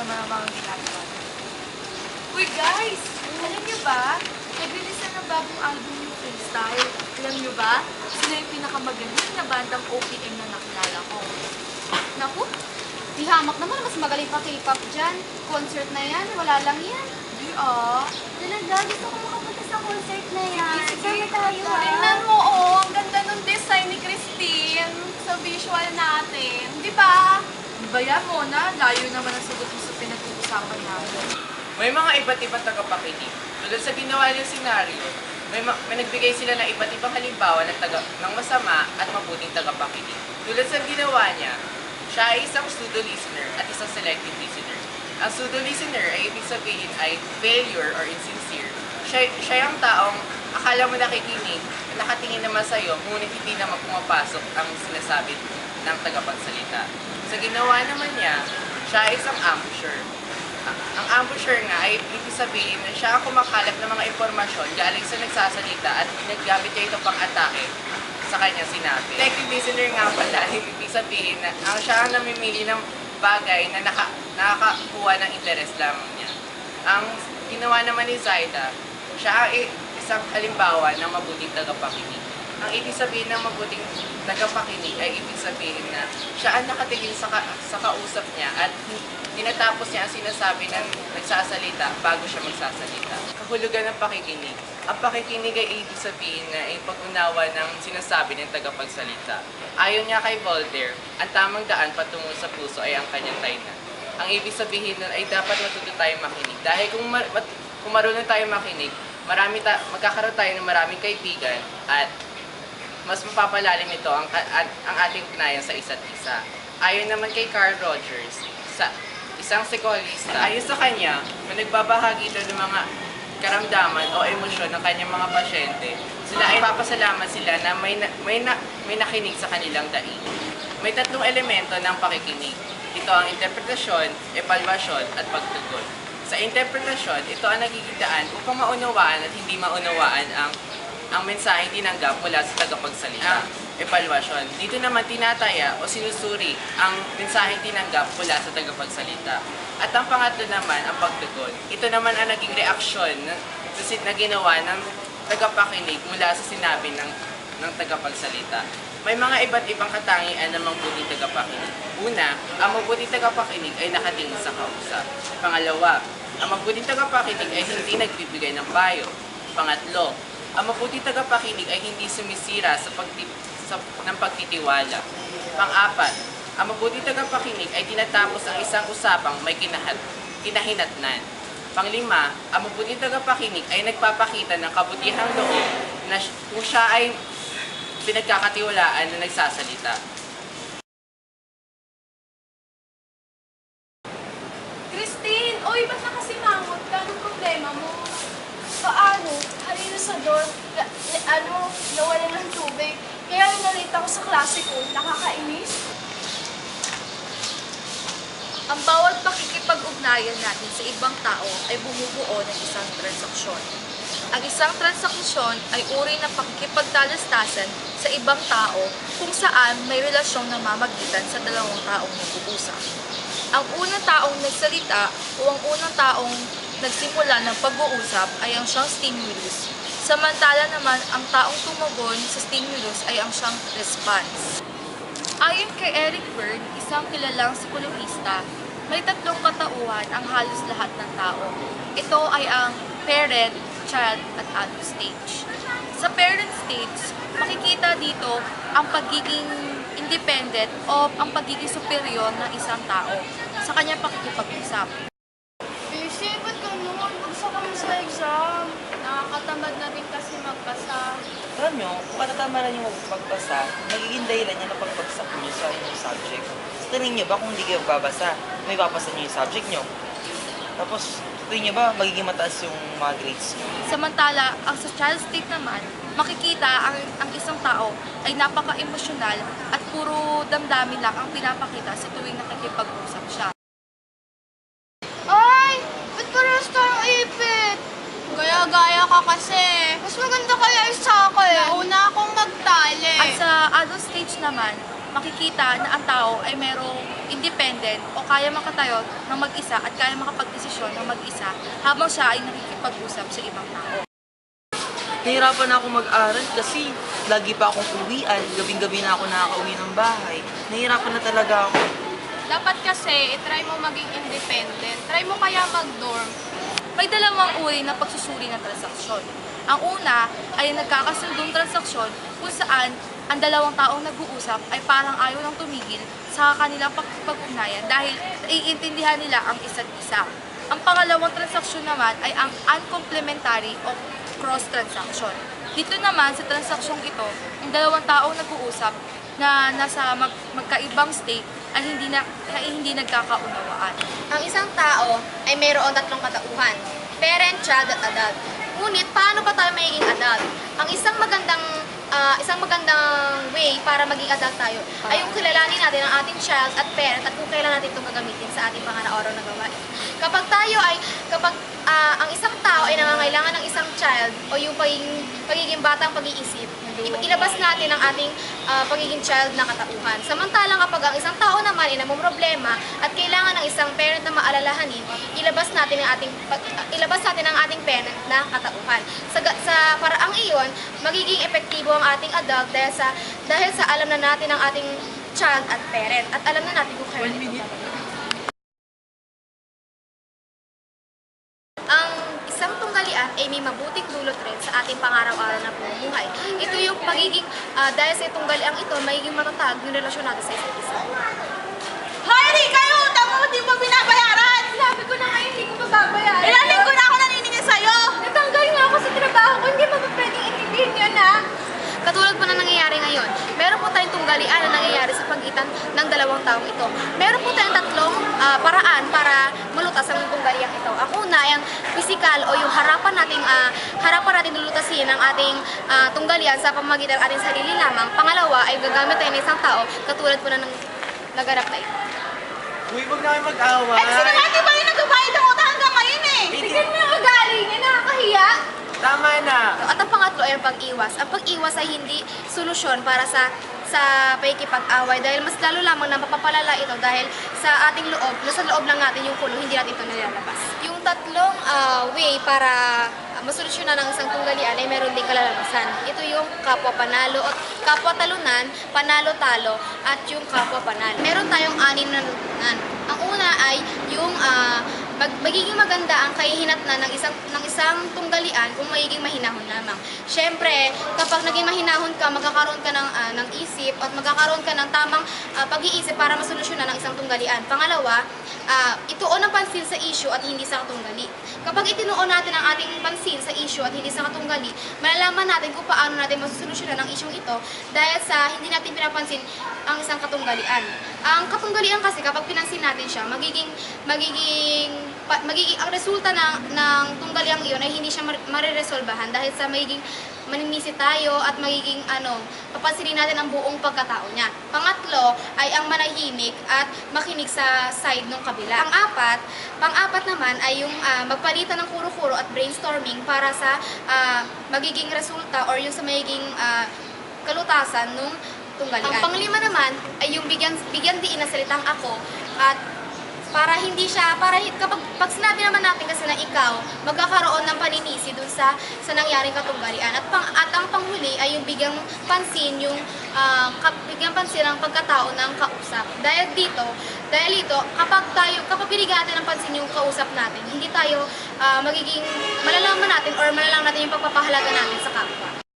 naman ang mga ginagawa. Uy guys! Alam niyo ba? Nagrelease na ng bagong album yung Freestyle. Alam niyo ba? Sila yung pinakamagaling na bandang OPM na nakilala ko. Naku, di hamak naman, mas magaling pa K-pop dyan. Concert na yan, wala lang yan. Di ah. Talaga, gusto ko makapunta sa concert na yan. Sige, tayo ah. Tingnan mo, oh. Ang ganda ng design ni Christine sa visual natin. Di ba? Bayan mo na. Layo naman ang sagot mo sa pinag-uusapan natin. May mga iba't ibang tagapakinig. Tulad sa ginawa niyang senaryo, may, ma- may nagbigay sila ng iba't ibang halimbawa ng, taga- ng masama at mabuting tagapakinig. Tulad sa ginawa niya, siya ay isang pseudo-listener at isang selective listener. Ang pseudo-listener ay ibig sabihin ay failure or insincere. Siya, siya yung taong akala mo nakikinig, nakatingin naman sa'yo, ngunit hindi naman pumapasok ang sinasabi ng tagapagsalita. Sa ginawa naman niya, siya ay isang ambusher. Ang ang ambusher nga ay ibig sabihin na siya ang kumakalat ng mga impormasyon galing sa nagsasalita at ginagamit niya ito pang atake sa kanyang sinabi. Selective listener nga pala, ibig sabihin na ang siya ang namimili ng bagay na naka, nakakakuha ng interest lamang niya. Ang ginawa naman ni Zaida, siya ay isang halimbawa ng mabuting tagapakinig. Ang ibig sabihin ng mabuting tagapakinig ay ibig sabihin na siya ang nakatingin sa, ka- sa kausap niya at tinatapos niya ang sinasabi ng nagsasalita bago siya magsasalita. Kahulugan ng pakikinig. Ang pakikinig ay ibig sabihin na ay pag-unawa ng sinasabi ng tagapagsalita. Ayon niya kay Voltaire, ang tamang daan patungo sa puso ay ang kanyang tainat. Ang ibig sabihin nun ay dapat matuto tayong makinig. Dahil kung, mar- kung marunong tayong makinig, marami ta- magkakaroon tayo ng maraming kaibigan at mas mapapalalim ito ang, ang, ating ugnayan sa isa't isa. Ayon naman kay Carl Rogers, sa isang psikologista, ayon sa kanya, kung nagbabahagi ito ng mga karamdaman o emosyon ng kanyang mga pasyente, sila ay papasalamat sila na may, na, may, na, may nakinig sa kanilang daig. May tatlong elemento ng pakikinig. Ito ang interpretasyon, evaluasyon, at pagtugon. Sa interpretasyon, ito ang nagiging daan upang maunawaan at hindi maunawaan ang ang mensaheng tinanggap mula sa tagapagsalita. Evaluasyon. Dito naman tinataya o sinusuri ang mensaheng tinanggap mula sa tagapagsalita. At ang pangatlo naman, ang pagtugon. Ito naman ang naging reaksyon na, na ginawa ng tagapakinig mula sa sinabi ng, ng tagapagsalita. May mga iba't ibang katangian ng mabuting tagapakinig. Una, ang mabuting tagapakinig ay nakatingin sa kausap. Pangalawa, ang mabuting tagapakinig ay hindi nagbibigay ng payo. Pangatlo, ang mabuting tagapakinig ay hindi sumisira sa, pagti, sa ng pagtitiwala. Pang-apat, ang mabuting tagapakinig ay tinatapos ang isang usapang may kinahat, kinahinatnan. Panglima, ang mabuting tagapakinig ay nagpapakita ng kabutihang loob na kung siya ay pinagkakatiwalaan na nagsasalita. Christine! Uy, ba't nakasimangot ka? Anong problema mo? Paano? Halina sa door. La, la- ano, nawalan ng tubig. Kaya nung nalita ko sa klase ko, nakakainis. Ang bawat pakikipag-ugnayan natin sa ibang tao ay bumubuo ng isang transaksyon. Ang isang transaksyon ay uri ng pakikipagtalastasan sa ibang tao kung saan may relasyong namamagitan sa dalawang taong nag-uusap. Ang unang taong nagsalita o ang unang taong nagsimula ng pag-uusap ay ang siyang stimulus. Samantala naman, ang taong tumugon sa stimulus ay ang siyang response. Ayon kay Eric Berne, isang kilalang psikologista, may tatlong katauhan ang halos lahat ng tao. Ito ay ang parent, child, at adult stage. Sa parent stage, makikita dito ang pagiging independent o ang pagiging superior ng isang tao sa kanyang pakikipag-usap. Nakakatamad na rin kasi magpasa. Alam nyo, kung katatamaran nyo magbasa, magiging dahilan niya na pagbagsak nyo sa inyong subject. Sa tingin nyo ba kung hindi kayo babasa, may babasa nyo yung subject nyo? Tapos, tingin nyo ba magiging mataas yung mga grades nyo? Samantala, ang sa child state naman, makikita ang, ang isang tao ay napaka-emosyonal at puro damdamin lang ang pinapakita sa tuwing nakikipag-usap siya. Ka kasi. Mas maganda kaya yung sa akin. Nauna akong magtali. At sa adult stage naman, makikita na ang tao ay merong independent o kaya makatayo ng mag-isa at kaya makapagdesisyon ng mag-isa habang siya ay nakikipag-usap sa ibang tao. Nahirapan na ako mag-aral kasi lagi pa akong uwian. Gabing-gabi na ako nakaka-uwi ng bahay. Nahirapan na talaga ako. Dapat kasi, try mo maging independent. Try mo kaya mag-dorm. May dalawang uri ng pagsusuri ng transaksyon. Ang una ay nagkakasundong transaksyon kung saan ang dalawang taong nag-uusap ay parang ayaw ng tumigil sa kanilang pag-ugnayan dahil naiintindihan nila ang isa't isa. Ang pangalawang transaksyon naman ay ang uncomplementary o cross transaction. Dito naman sa transaksyong ito, ang dalawang taong nag-uusap na nasa mag- magkaibang state ay hindi na ay hindi nagkakaunawaan. Ang isang tao ay mayroon tatlong katauhan, parent, child, at adult. Ngunit, paano pa tayo magiging adult? Ang isang magandang ah, isang magandang way para maging adult tayo ay yung kilalanin natin ang ating child at parent at kung kailan natin itong gagamitin sa ating pangaraw-araw na gawain. Kapag tayo ay, kapag ah, ang isang tao ay nangangailangan ng isang child o yung pagiging, pagiging batang pag-iisip, ilabas natin ang ating ah, pagiging child na katauhan. Samantalang kapag ang isang tao naman ay namumroblema at kailangan ng isang parent na maalalahanin, ilabas natin ang ating pag- ilabas natin ang ating parent na katauhan. Sa, sa paraang iyon, magiging epektibo ang ating adult dahil sa dahil sa alam na natin ang ating child at parent. At alam na natin kung kailan ito gagawin. Ang isang tunggalian ay may mabuting dulot rin sa ating pangaraw-araw na pamumuhay. Ito yung ah, dahil sa tunggaliang ito, magiging matatag yung relasyon natin sa isa't isa. Hoy, yung utang mo, di mo binabayaran! Sabi ko na nga, hindi ko mababayaran. Ilang linggo na ako naniningil sa'yo! Natanggal nga ako sa trabaho ko, hindi mo ba pwedeng intindihin yun, ha? Katulad po na nangyayari ngayon, meron po tayong tunggalian pagitan ng dalawang taong ito. Meron po tayong tatlong ah, paraan para malutas ang tunggalian ito. Ang una ay ang physical o yung harapan nating ah, harapan natin lulutasin ang ating ah, tunggalian sa pamamagitan ng ating sarili lamang. Pangalawa ay gagamit tayo ng isang tao katulad po na ng naganap na ito. Uy, huwag na kayo mag-away. Eh, sino di ba yung nagbabayad ng utang hanggang ngayon eh? Tignan mo yung ugali niya, nakakahiya. Tama na. At ang pangatlo ay ang pag-iwas. Ang pag-iwas ay hindi solusyon para sa sa pakikipag-away dahil mas lalo lamang na mapapalala ito dahil sa ating loob, nasa loob lang natin yung kulo, hindi natin ito nilalabas. Yung tatlong ah, way para uh, masolusyonan ng isang tunggalian ay meron din kalalabasan. Ito yung kapwa panalo at kapwa talunan, panalo-talo at yung kapwa panalo. Meron tayong anim na lutunan. Ang una ay yung ah, mag, magiging maganda ang kahihinatnan ng isang ng isang tunggalian kung magiging mahinahon lamang. Siyempre, kapag naging mahinahon ka, magkakaroon ka ng ah, ng isip at magkakaroon ka ng tamang ah, pag-iisip para masolusyonan ng isang tunggalian. Pangalawa, ah, ituon ang pansin sa issue at hindi sa katunggali. Kapag itinuon natin ang ating pansin sa issue at hindi sa katunggali, malalaman natin kung paano natin masosolusyonan ang issue ito dahil sa hindi natin pinapansin ang isang katunggalian. Ang katunggalian kasi kapag pinansin natin siya, magiging magiging pa- magiging ang resulta ng ng tunggaliang iyon ay hindi siya mar- mariresolbahan dahil sa magiging maninisi tayo at magiging ano, papansinin natin ang buong pagkatao niya. Pangatlo ay ang manahimik at makinig sa side ng kabila. Ang apat, pang-apat naman ay yung ah, magpalitan ng kuro-kuro at brainstorming para sa ah, magiging resulta or yung sa magiging ah, kalutasan nung tunggalian. Ang panglima naman ay yung bigyan, bigyan diin na salitang ako at para hindi siya, para kapag pag sinabi naman natin kasi na ikaw, magkakaroon ng paninisi dun sa, sa nangyaring katunggalian. At, pang, at ang panghuli ay yung bigyang pansin, yung kap- bigyang pansin ang pagkatao ng kausap. Dahil dito, dahil dito, kapag tayo, kapag binigyan natin ng pansin yung kausap natin, hindi tayo ah, magiging, malalaman natin or malalaman natin yung pagpapahalaga natin sa kapwa.